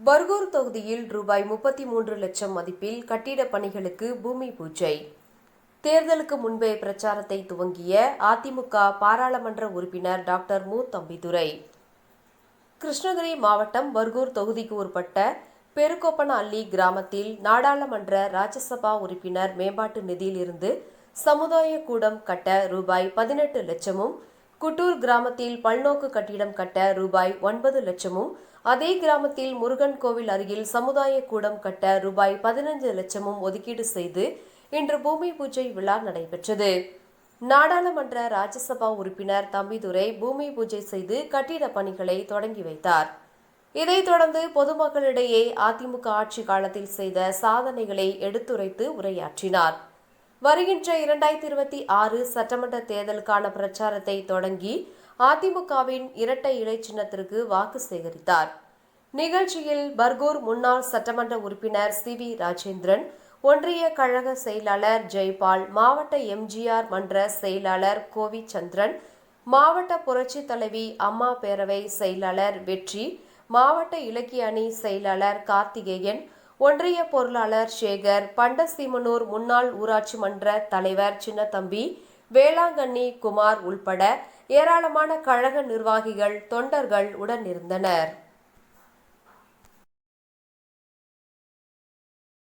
பர்கூர் தொகுதியில் ரூபாய் முப்பத்தி மூன்று லட்சம் மதிப்பில் கட்டிட பணிகளுக்கு பூமி பூஜை. தேர்தலுக்கு முன்பே பிரச்சாரத்தை துவங்கிய அதிமுக பாராளுமன்ற உறுப்பினர் டாக்டர் மு. தம்பிதுரை. கிருஷ்ணகிரி மாவட்டம் பர்கூர் தொகுதிக்கு உட்பட்ட பெருக்கோப்பனஅள்ளி கிராமத்தில் நாடாளுமன்ற ராஜ்யசபா உறுப்பினர் மேம்பாட்டு நிதியிலிருந்து சமுதாய கூடம் கட்ட ரூபாய் பதினெட்டு லட்சமும் குட்டூர் கிராமத்தில் பல்நோக்கு கட்டிடம் கட்ட ரூபாய் ஒன்பது லட்சமும் அதே கிராமத்தில் முருகன் கோவில் அருகில் சமுதாய கூடம் கட்ட ரூபாய் பதினைந்து லட்சமும் ஒதுக்கீடு செய்து இன்று பூமி பூஜை விழா நடைபெற்றது. நாடாளுமன்ற ராஜ்யசபா உறுப்பினர் தம்பிதுரை பூமி பூஜை செய்து கட்டிட பணிகளை தொடங்கி வைத்தார். இதைத் தொடர்ந்து பொதுமக்களிடையே அதிமுக ஆட்சி காலத்தில் செய்த சாதனைகளை எடுத்துரைத்து உரையாற்றினார். வருகின்ற இரண்டாயிரத்தி இருபத்தி ஆறு சட்டமன்ற தேர்தலுக்கான பிரச்சாரத்தை தொடங்கி அதிமுகவின் இரட்டை இலை சின்னத்திற்கு வாக்கு சேகரித்தார். நிகழ்ச்சியில் பர்கூர் முன்னாள் சட்டமன்ற உறுப்பினர் சி வி ராஜேந்திரன் ஒன்றிய கழக செயலாளர் ஜெய்பால் மாவட்ட எம்ஜிஆர் மன்ற செயலாளர் கோவி சந்திரன் மாவட்ட புரட்சி தலைவி அம்மா பேரவை செயலாளர் வெற்றி மாவட்ட இலக்கிய அணி செயலாளர் கார்த்திகேயன் ஒன்றிய பொருளாளர் சேகர் பண்டசீமனூர் முன்னாள் ஊராட்சி மன்ற தலைவர் சின்னத்தம்பி வேளாங்கண்ணி குமார் உள்பட ஏராளமான கழக நிர்வாகிகள் தொண்டர்கள் உடனிருந்தனர்